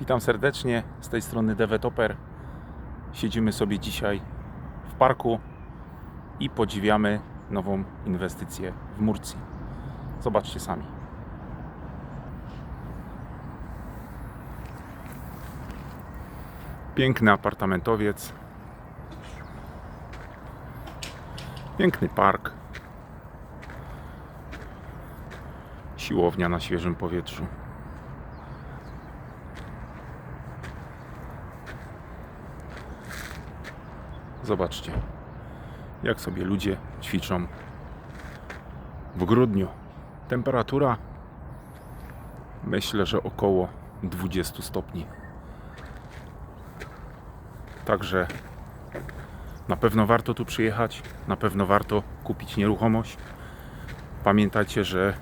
Witam serdecznie, z tej strony Dewetoper. Siedzimy sobie dzisiaj w parku i podziwiamy nową inwestycję w Murcji. Zobaczcie sami. Piękny apartamentowiec. Piękny park. Siłownia na świeżym powietrzu. Zobaczcie, jak sobie ludzie ćwiczą w grudniu. Temperatura myślę, że około 20 stopni. Także na pewno warto tu przyjechać, na pewno warto kupić nieruchomość. Pamiętajcie, że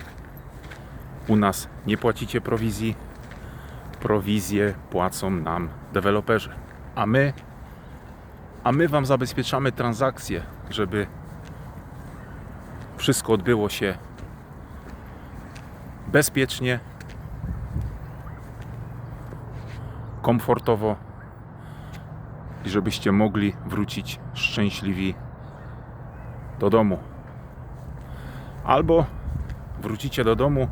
u nas nie płacicie prowizji. Prowizje płacą nam deweloperzy, a my a my Wam zabezpieczamy transakcje, żeby wszystko odbyło się bezpiecznie, komfortowo i żebyście mogli wrócić szczęśliwi do domu. Albo wrócicie do domu,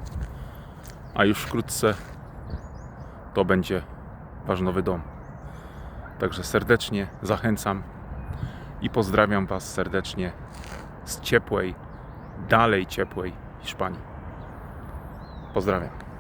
a już wkrótce to będzie Wasz nowy dom. Także serdecznie zachęcam i pozdrawiam Was serdecznie z ciepłej, dalej ciepłej Hiszpanii. Pozdrawiam.